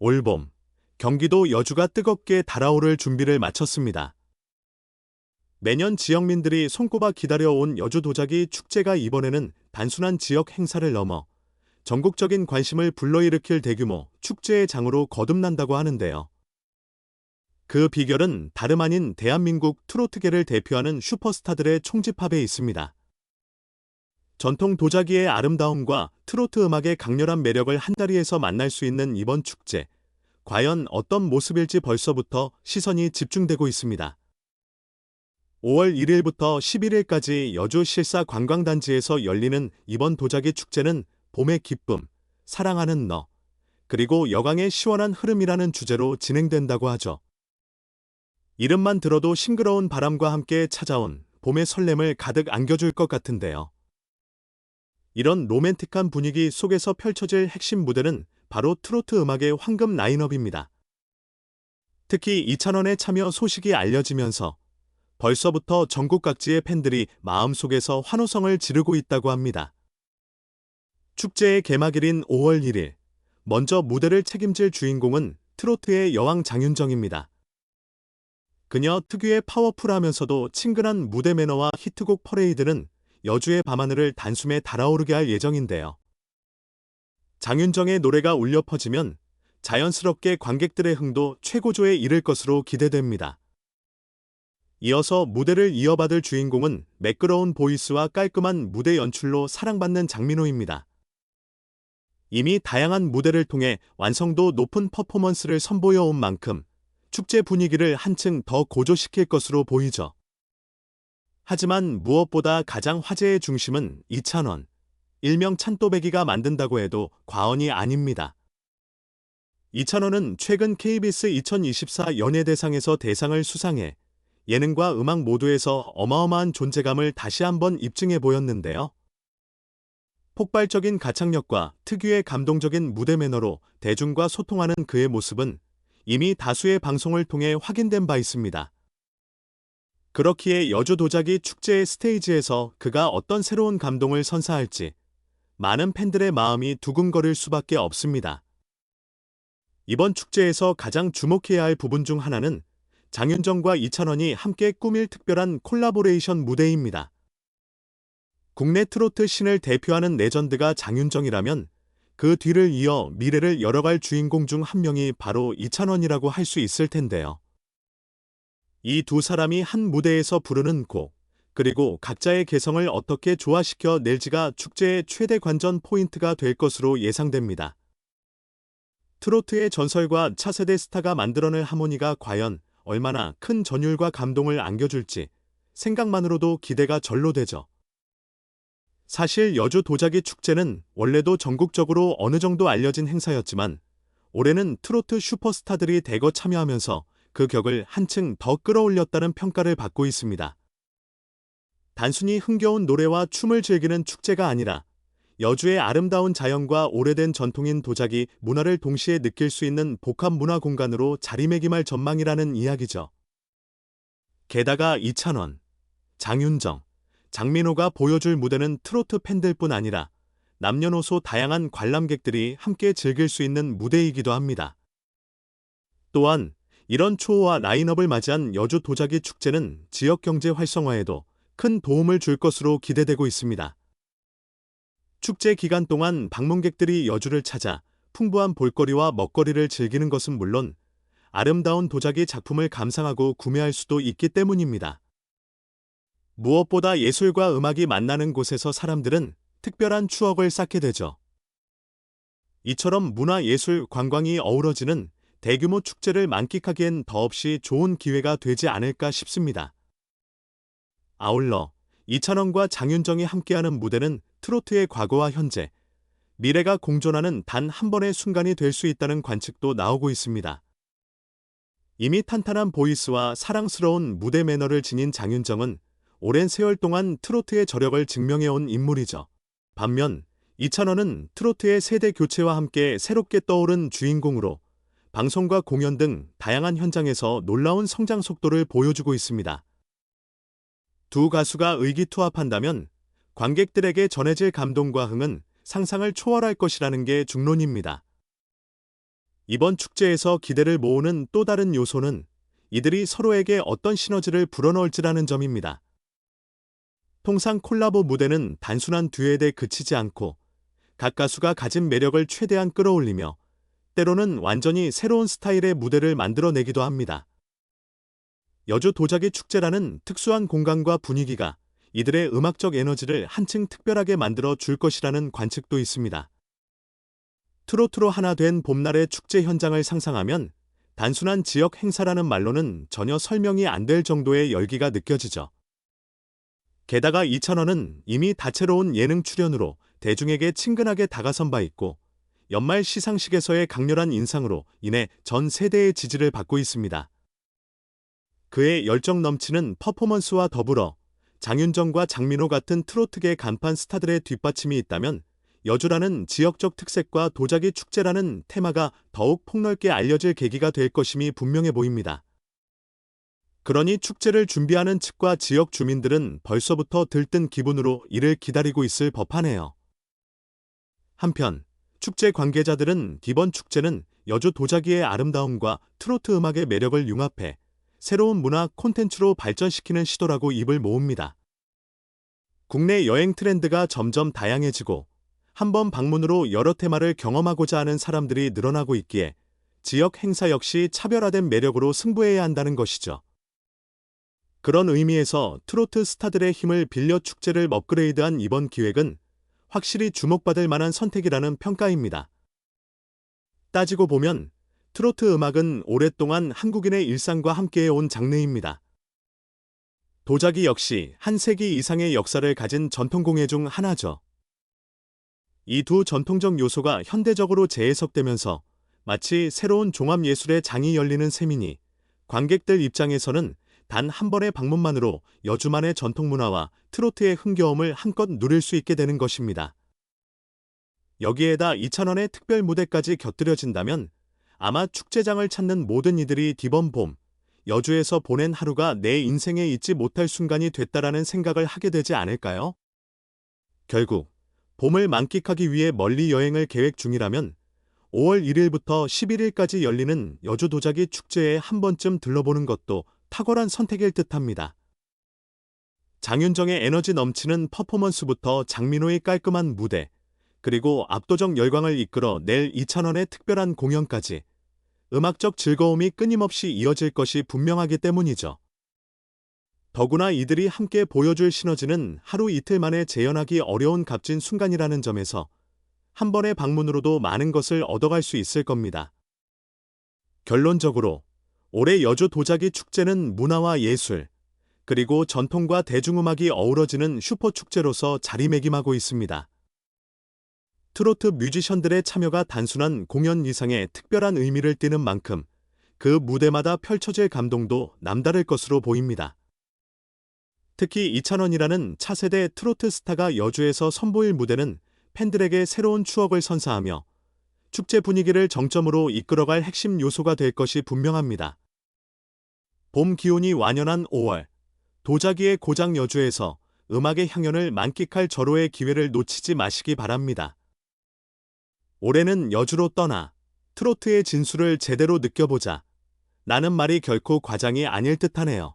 올봄, 경기도 여주가 뜨겁게 달아오를 준비를 마쳤습니다. 매년 지역민들이 손꼽아 기다려온 여주 도자기 축제가 이번에는 단순한 지역 행사를 넘어 전국적인 관심을 불러일으킬 대규모 축제의 장으로 거듭난다고 하는데요. 그 비결은 다름 아닌 대한민국 트로트계를 대표하는 슈퍼스타들의 총집합에 있습니다. 전통 도자기의 아름다움과 트로트 음악의 강렬한 매력을 한자리에서 만날 수 있는 이번 축제. 과연 어떤 모습일지 벌써부터 시선이 집중되고 있습니다. 5월 1일부터 11일까지 여주 실사 관광단지에서 열리는 이번 도자기 축제는 봄의 기쁨, 사랑하는 너, 그리고 여강의 시원한 흐름이라는 주제로 진행된다고 하죠. 이름만 들어도 싱그러운 바람과 함께 찾아온 봄의 설렘을 가득 안겨줄 것 같은데요. 이런 로맨틱한 분위기 속에서 펼쳐질 핵심 무대는 바로 트로트 음악의 황금 라인업입니다. 특히 이찬원의 참여 소식이 알려지면서 벌써부터 전국 각지의 팬들이 마음속에서 환호성을 지르고 있다고 합니다. 축제의 개막일인 5월 1일, 먼저 무대를 책임질 주인공은 트로트의 여왕 장윤정입니다. 그녀 특유의 파워풀하면서도 친근한 무대 매너와 히트곡 퍼레이드는 여주의 밤하늘을 단숨에 달아오르게 할 예정인데요. 장윤정의 노래가 울려 퍼지면 자연스럽게 관객들의 흥도 최고조에 이를 것으로 기대됩니다. 이어서 무대를 이어받을 주인공은 매끄러운 보이스와 깔끔한 무대 연출로 사랑받는 장민호입니다. 이미 다양한 무대를 통해 완성도 높은 퍼포먼스를 선보여 온 만큼 축제 분위기를 한층 더 고조시킬 것으로 보이죠. 하지만 무엇보다 가장 화제의 중심은 이찬원, 일명 찬또배기가 만든다고 해도 과언이 아닙니다. 이찬원은 최근 KBS 2024 연예대상에서 대상을 수상해 예능과 음악 모두에서 어마어마한 존재감을 다시 한번 입증해 보였는데요. 폭발적인 가창력과 특유의 감동적인 무대 매너로 대중과 소통하는 그의 모습은 이미 다수의 방송을 통해 확인된 바 있습니다. 그렇기에 여주 도자기 축제의 스테이지에서 그가 어떤 새로운 감동을 선사할지 많은 팬들의 마음이 두근거릴 수밖에 없습니다. 이번 축제에서 가장 주목해야 할 부분 중 하나는 장윤정과 이찬원이 함께 꾸밀 특별한 콜라보레이션 무대입니다. 국내 트로트 신을 대표하는 레전드가 장윤정이라면 그 뒤를 이어 미래를 열어갈 주인공 중 한 명이 바로 이찬원이라고 할 수 있을 텐데요. 이 두 사람이 한 무대에서 부르는 곡, 그리고 각자의 개성을 어떻게 조화시켜 낼지가 축제의 최대 관전 포인트가 될 것으로 예상됩니다. 트로트의 전설과 차세대 스타가 만들어낼 하모니가 과연 얼마나 큰 전율과 감동을 안겨줄지 생각만으로도 기대가 절로 되죠. 사실 여주 도자기 축제는 원래도 전국적으로 어느 정도 알려진 행사였지만 올해는 트로트 슈퍼스타들이 대거 참여하면서 그 격을 한층 더 끌어올렸다는 평가를 받고 있습니다. 단순히 흥겨운 노래와 춤을 즐기는 축제가 아니라 여주의 아름다운 자연과 오래된 전통인 도자기 문화를 동시에 느낄 수 있는 복합 문화 공간으로 자리매김할 전망이라는 이야기죠. 게다가 이찬원, 장윤정, 장민호가 보여줄 무대는 트로트 팬들뿐 아니라 남녀노소 다양한 관람객들이 함께 즐길 수 있는 무대이기도 합니다. 또한 이런 초호화 라인업을 맞이한 여주 도자기 축제는 지역 경제 활성화에도 큰 도움을 줄 것으로 기대되고 있습니다. 축제 기간 동안 방문객들이 여주를 찾아 풍부한 볼거리와 먹거리를 즐기는 것은 물론 아름다운 도자기 작품을 감상하고 구매할 수도 있기 때문입니다. 무엇보다 예술과 음악이 만나는 곳에서 사람들은 특별한 추억을 쌓게 되죠. 이처럼 문화, 예술, 관광이 어우러지는 대규모 축제를 만끽하기엔 더없이 좋은 기회가 되지 않을까 싶습니다. 아울러 이찬원과 장윤정이 함께하는 무대는 트로트의 과거와 현재, 미래가 공존하는 단 한 번의 순간이 될 수 있다는 관측도 나오고 있습니다. 이미 탄탄한 보이스와 사랑스러운 무대 매너를 지닌 장윤정은 오랜 세월 동안 트로트의 저력을 증명해온 인물이죠. 반면 이찬원은 트로트의 세대 교체와 함께 새롭게 떠오른 주인공으로 방송과 공연 등 다양한 현장에서 놀라운 성장 속도를 보여주고 있습니다. 두 가수가 의기투합한다면 관객들에게 전해질 감동과 흥은 상상을 초월할 것이라는 게 중론입니다. 이번 축제에서 기대를 모으는 또 다른 요소는 이들이 서로에게 어떤 시너지를 불어넣을지라는 점입니다. 통상 콜라보 무대는 단순한 듀엣에 그치지 않고 각 가수가 가진 매력을 최대한 끌어올리며 때로는 완전히 새로운 스타일의 무대를 만들어내기도 합니다. 여주 도자기 축제라는 특수한 공간과 분위기가 이들의 음악적 에너지를 한층 특별하게 만들어 줄 것이라는 관측도 있습니다. 트로트로 하나 된 봄날의 축제 현장을 상상하면 단순한 지역 행사라는 말로는 전혀 설명이 안 될 정도의 열기가 느껴지죠. 게다가 이찬원은 이미 다채로운 예능 출연으로 대중에게 친근하게 다가선 바 있고 연말 시상식에서의 강렬한 인상으로 인해 전 세대의 지지를 받고 있습니다. 그의 열정 넘치는 퍼포먼스와 더불어 장윤정과 장민호 같은 트로트계 간판 스타들의 뒷받침이 있다면 여주라는 지역적 특색과 도자기 축제라는 테마가 더욱 폭넓게 알려질 계기가 될 것임이 분명해 보입니다. 그러니 축제를 준비하는 측과 지역 주민들은 벌써부터 들뜬 기분으로 이를 기다리고 있을 법하네요. 한편 축제 관계자들은 이번 축제는 여주 도자기의 아름다움과 트로트 음악의 매력을 융합해 새로운 문화 콘텐츠로 발전시키는 시도라고 입을 모읍니다. 국내 여행 트렌드가 점점 다양해지고 한 번 방문으로 여러 테마를 경험하고자 하는 사람들이 늘어나고 있기에 지역 행사 역시 차별화된 매력으로 승부해야 한다는 것이죠. 그런 의미에서 트로트 스타들의 힘을 빌려 축제를 업그레이드한 이번 기획은 확실히 주목받을 만한 선택이라는 평가입니다. 따지고 보면 트로트 음악은 오랫동안 한국인의 일상과 함께해온 장르입니다. 도자기 역시 한 세기 이상의 역사를 가진 전통공예 중 하나죠. 이 두 전통적 요소가 현대적으로 재해석되면서 마치 새로운 종합예술의 장이 열리는 셈이니 관객들 입장에서는 단 한 번의 방문만으로 여주만의 전통 문화와 트로트의 흥겨움을 한껏 누릴 수 있게 되는 것입니다. 여기에다 이찬원의 특별 무대까지 곁들여진다면 아마 축제장을 찾는 모든 이들이 이번 봄 여주에서 보낸 하루가 내 인생에 잊지 못할 순간이 됐다라는 생각을 하게 되지 않을까요? 결국 봄을 만끽하기 위해 멀리 여행을 계획 중이라면 5월 1일부터 11일까지 열리는 여주 도자기 축제에 한 번쯤 들러보는 것도 탁월한 선택일 듯합니다. 장윤정의 에너지 넘치는 퍼포먼스부터 장민호의 깔끔한 무대, 그리고 압도적 열광을 이끌어 낼 이찬원의 특별한 공연까지 음악적 즐거움이 끊임없이 이어질 것이 분명하기 때문이죠. 더구나 이들이 함께 보여줄 시너지는 하루 이틀 만에 재현하기 어려운 값진 순간이라는 점에서 한 번의 방문으로도 많은 것을 얻어갈 수 있을 겁니다. 결론적으로 올해 여주 도자기 축제는 문화와 예술, 그리고 전통과 대중음악이 어우러지는 슈퍼축제로서 자리매김하고 있습니다. 트로트 뮤지션들의 참여가 단순한 공연 이상의 특별한 의미를 띠는 만큼 그 무대마다 펼쳐질 감동도 남다를 것으로 보입니다. 특히 이찬원이라는 차세대 트로트 스타가 여주에서 선보일 무대는 팬들에게 새로운 추억을 선사하며 축제 분위기를 정점으로 이끌어갈 핵심 요소가 될 것이 분명합니다. 봄 기온이 완연한 5월, 도자기의 고장 여주에서 음악의 향연을 만끽할 절호의 기회를 놓치지 마시기 바랍니다. 올해는 여주로 떠나 트로트의 진수를 제대로 느껴보자. 나는 말이 결코 과장이 아닐 듯하네요.